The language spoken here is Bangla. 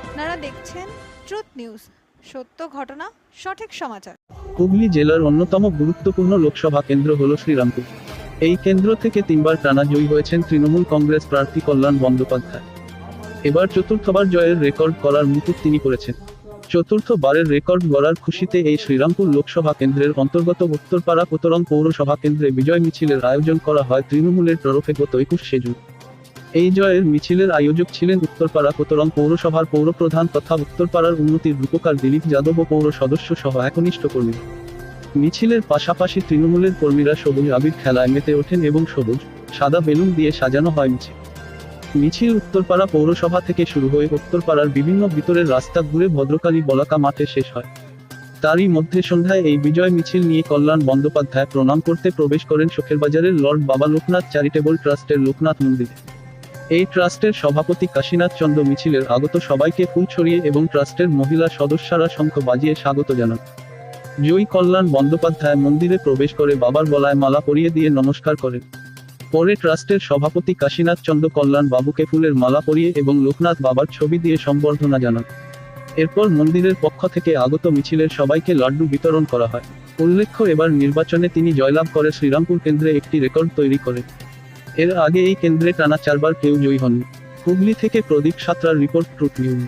আপনারা দেখছেন ট্রুথ নিউজ। সত্য ঘটনা, সঠিক সমাচার। হুগলি জেলার অন্যতম গুরুত্বপূর্ণ লোকসভা কেন্দ্র হল শ্রীরামপুর। এই কেন্দ্র থেকে তিনবার টানা জয়ী হয়েছেন তৃণমূল কংগ্রেস প্রার্থী কল্যাণ বন্দ্যোপাধ্যায়। এবার চতুর্থবার জয়ের রেকর্ড করার মুকুট তিনি করেছেন চতুর্থবারের রেকর্ড গড়ার খুশিতে এই শ্রীরামপুর লোকসভা কেন্দ্রের অন্তর্গত উত্তরপাড়া কোতরং পৌরসভা কেন্দ্রে বিজয় মিছিলের আয়োজন করা হয় তৃণমূলের তরফে গত একুশ সেজুন। এই জয়ের মিছিলের আয়োজক ছিলেন উত্তরপাড়া কোতরং পৌরসভার পৌরপ্রধান তথা উত্তরপাড়ার উন্নতির রূপকার দিলীপ যাদব ও পৌর সদস্য সহ একনিষ্ঠ কর্মী। মিছিলের পাশাপাশি তৃণমূলের কর্মীরা সবুজ আবির খেলায় মেতে ওঠেন এবং সবুজ, সাদা বেলুন দিয়ে সাজানো হয় মিছিল। মিছিল উত্তরপাড়া পৌরসভা থেকে শুরু হয়ে উত্তরপাড়ার বিভিন্ন ভিতরের রাস্তা ঘুরে ভদ্রকালী বলাকা মাঠে শেষ হয়। তারই মধ্যে সন্ধ্যায় এই বিজয় মিছিল নিয়ে কল্যাণ বন্দ্যোপাধ্যায় প্রণাম করতে প্রবেশ করেন শোকের বাজারের লর্ড বাবা লোকনাথ চ্যারিটেবল ট্রাস্টের লোকনাথ মন্দিরে। এই ট্রাস্টের সভাপতি কাশীনাথ চন্দ্র মিছিলের আগত সবাইকে ফুল ছড়িয়ে এবং ট্রাস্টের মহিলা সদস্যরা শঙ্খ বাজিয়ে স্বাগত জানান। জয়ী কল্যাণ বন্দ্যোপাধ্যায় মন্দিরে প্রবেশ করে বাবার গলায় মালা পরিয়ে দিয়ে নমস্কার করেন। পরে ট্রাস্টের সভাপতি কাশীনাথ চন্দ্র কল্যাণ বাবুকে ফুলের মালা পরিয়ে এবং লোকনাথ বাবার ছবি দিয়ে সম্বর্ধনা জানান। এরপর মন্দিরের পক্ষ থেকে আগত মিছিলের সবাইকে লাড্ডু বিতরণ করা হয়। উল্লেখ্য, এবার নির্বাচনে তিনি জয়লাভ করে শ্রীরামপুর কেন্দ্রে একটি রেকর্ড তৈরি করে এর আগে এই কেন্দ্রে টানা চারবার কেউ জয়ী হন হুগলি থেকে প্রদীপ সাঁতরার রিপোর্ট ট্রুট নিউজ।